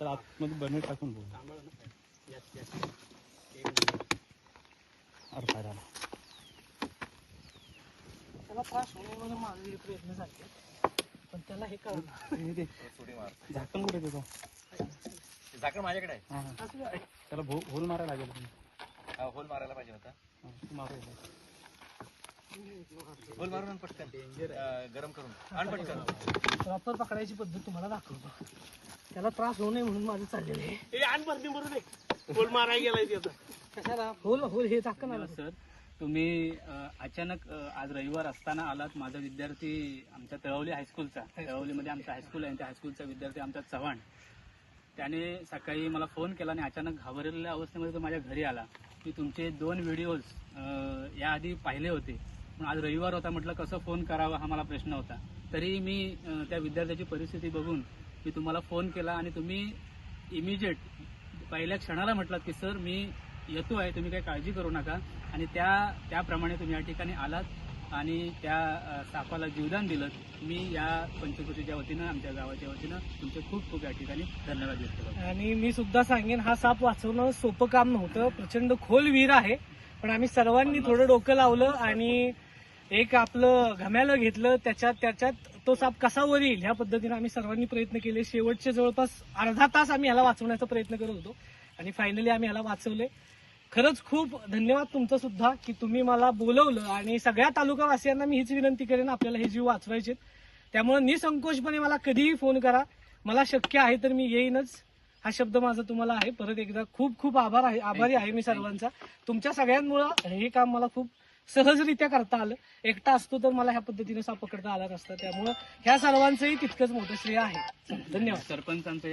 तर आतमध्ये बर्नर टाकून बोल. अरे काय झालं? त्याला त्रास होणे म्हणून माझे प्रयत्न झाले. पण त्याला हे कळलं. हे दे. झाकण कुठे त्याचं झाकण माझ्याकडे आहे? त्याला भो होल मारायला लागेल तुम्ही. हा, होल मारायला पाहिजे होता. हा, मारू. होल मारून पटकन अं, गरम करून. आण पटकन. प्रॉपर पकडायची पद्धत तुम्हाला दाखवतो. त्याला त्रास होऊ नये म्हणून माझं चाललेलं आहे. गोल मारायला गेलाय त्याचा. कशाला? होल होल हे झाकण आलं. सर तुम्ही अ, अचानक अ, आज रविवार असताना आलात. माझा विद्यार्थी आमच्या तळवली हायस्कूलचा तळवलीमध्ये आमचा हायस्कूल आहे. त्या हायस्कूलचा विद्यार्थी आमचा चव्हाण. त्याने सकाळी मला फोन केला आणि अचानक घाबरलेल्या अवस्थेमध्ये तो माझ्या घरी आला. मी तुमचे दोन व्हिडिओज याआधी पाहिले होते. पण आज रविवार होता म्हटलं कसं फोन करावा हा मला प्रश्न होता. तरी मी अ, त्या विद्यार्थ्याची परिस्थिती बघून मी तुम्हाला फोन केला आणि तुम्ही इमिजिएट पहिल्या क्षणाला म्हटलात की सर मी येतो आहे तुम्ही काही काळजी करू नका. आणि त्या त्याप्रमाणे तुम्ही या ठिकाणी आलात आणि त्या सापाला जीवदान दिलं. मी या पंचकृतीच्या वतीनं आमच्या गावाच्या वतीनं तुमचे खूप खूप या ठिकाणी धन्यवाद व्यक्त करतो. आणि मी सुद्धा सांगेन हा साप वाचवणं सोपं काम नव्हतं प्रचंड खोल विहीर आहे. पण आम्ही सर्वांनी थोडं डोकं लावलं आणि एक आपलं घम्यालं घेतलं त्याच्यात त्याच्यात तो साप कसा वर येईल ह्या पद्धतीने आम्ही सर्वांनी प्रयत्न केले. शेवटचे जवळपास अर्धा तास आम्ही ह्याला वाचवण्याचा प्रयत्न करत होतो. आणि फायनली आम्ही ह्याला वाचवले. खरंच खूप धन्यवाद तुमचं सुद्धा की तुम्ही मला बोलवलं. आणि सगळ्या तालुकावासियांना मी हीच विनंती करेन आपल्याला हे जीव वाचवायचे त्यामुळे निसंकोचपणे मला कधीही फोन करा. मला शक्य आहे तर मी येईनच. हा शब्द माझा तुम्हाला आहे. परत एकदा खूप खूप आभार आहे. आभारी आहे मी सर्वांचा. तुमच्या सगळ्यांमुळं हे काम मला खूप सहजरित्या करता आलं. एकटा असतो तर मला ह्या पद्धतीने साप पकडता आला नसता. त्यामुळं ह्या सर्वांचंही तितकंच मोठं श्रेय आहे. धन्यवाद. सरपंचांचं